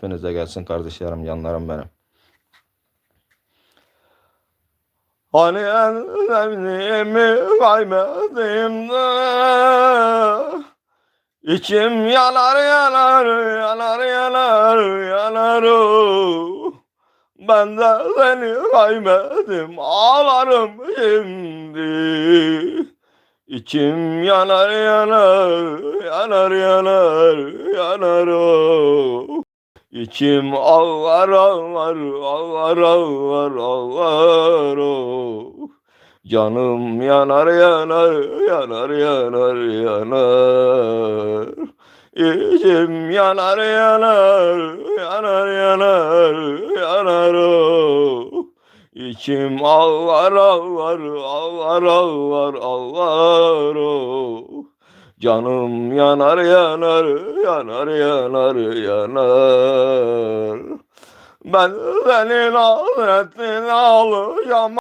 hepinize gelsin kardeşlerim, canlarım benim. Hani en sevdiğimi kaybettiğimde İçim yanar yanar yanar yanar yanar oh. Ben de seni kaybettim ağlarım şimdi İçim yanar yanar yanar yanar yanar oh. İçim ağlar ağlar ağlar ağlar ağlar oh. Canım yanar yanar yanar yanar yanar İçim yanar yanar yanar yanar yanar oh. İçim ağlar ağlar ağlar ağlar ağlar oh. Canım yanar yanar yanar yanar yanar. Ben senin hasretini alacağım